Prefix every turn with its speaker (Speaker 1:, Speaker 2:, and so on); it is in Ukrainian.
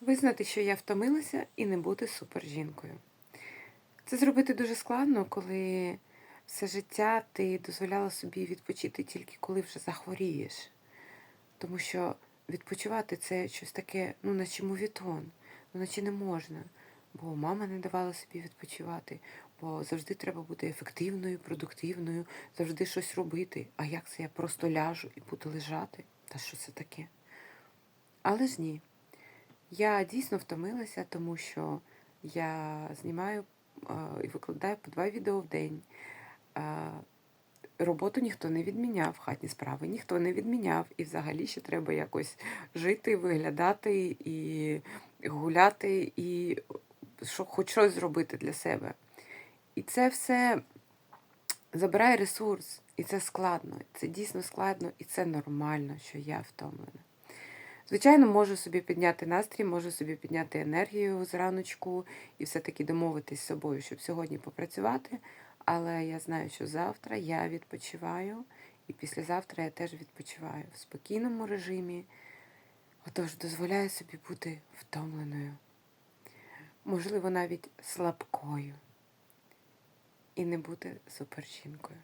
Speaker 1: Визнати, що я втомилася, і не бути супержінкою. Це зробити дуже складно, коли все життя ти дозволяла собі відпочити тільки коли вже захворієш. Тому що відпочивати це щось таке, ну, наче мовітон, ну, наче не можна. Бо мама не давала собі відпочивати, бо завжди треба бути ефективною, продуктивною, завжди щось робити. А як це я просто ляжу і буду лежати? Та що це таке? Але ж ні. Я дійсно втомилася, тому що я знімаю і викладаю по два відео в день. Роботу ніхто не відміняв, хатні справи ніхто не відміняв. І взагалі ще треба якось жити, виглядати і гуляти, і хоч щось зробити для себе. І це все забирає ресурс, і це складно. Це дійсно складно, і це нормально, що я втомлена. Звичайно, можу собі підняти настрій, можу собі підняти енергію зраночку і все-таки домовитись з собою, щоб сьогодні попрацювати. Але я знаю, що завтра я відпочиваю, і післязавтра я теж відпочиваю в спокійному режимі. Отож, дозволяю собі бути втомленою, можливо, навіть слабкою і не бути супержінкою.